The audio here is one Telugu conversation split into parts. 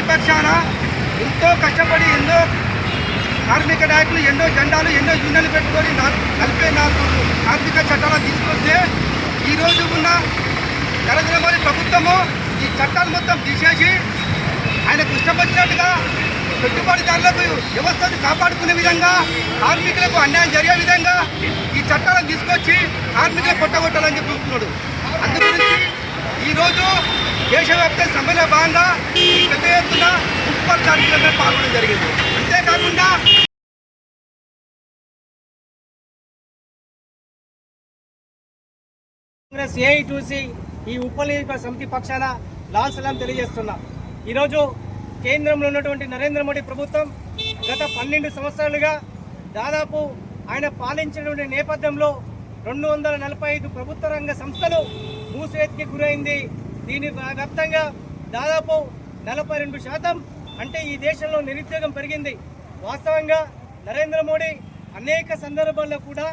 పార్టీ పక్షాన ఎంతో కష్టపడి ఎన్నో కార్మిక నాయకులు ఎన్నో జెండాలు ఎన్నో యూనియన్లు పెట్టుకొని నలభై నాలుగు కార్మిక చట్టాలు తీసుకొస్తే ఈరోజు ఉన్న నరేంద్ర మోదీ ప్రభుత్వము ఈ చట్టాలు మొత్తం తీసేసి ఆయనకు ఇష్టం పెట్టుబడిదారులకు వ్యవస్థను కాపాడుకునే విధంగా కార్మికులకు అన్యాయం జరిగే విధంగా ఈ చట్టాలను తీసుకొచ్చి కార్మికులు కొట్టగొట్టాలని చెప్పి చూస్తున్నాడు. అందుగురించి ఈరోజు దేశవ్యాప్త సమ్మెలో భాగంగా పెద్ద ఎత్తున మున్సిపల్ కార్మికులందరూ పాల్గొనడం జరిగింది. అంతేకాకుండా కాంగ్రెస్ ఏఐటూసి ఈ ఉపనియోజక సమితి పక్షాన లాల్ సలాం తెలియజేస్తున్నా. ఈరోజు కేంద్రంలో ఉన్నటువంటి నరేంద్ర మోడీ ప్రభుత్వం గత పన్నెండు సంవత్సరాలుగా దాదాపు ఆయన పాలించినటువంటి నేపథ్యంలో రెండు వందల నలభై ఐదు ప్రభుత్వ రంగ సంస్థలు మూసివేతికి గురైంది. దీని వ్యాప్తంగా దాదాపు నలభై రెండు శాతం అంటే ఈ దేశంలో నిరుద్యోగం పెరిగింది. వాస్తవంగా నరేంద్ర మోడీ అనేక సందర్భాల్లో కూడా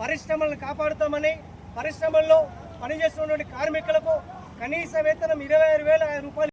పరిశ్రమలను కాపాడుతామని పరిశ్రమల్లో పనిచేస్తున్నటువంటి కార్మికులకు కనీస వేతనం ఇరవై ఆరు వేల రూపాయలు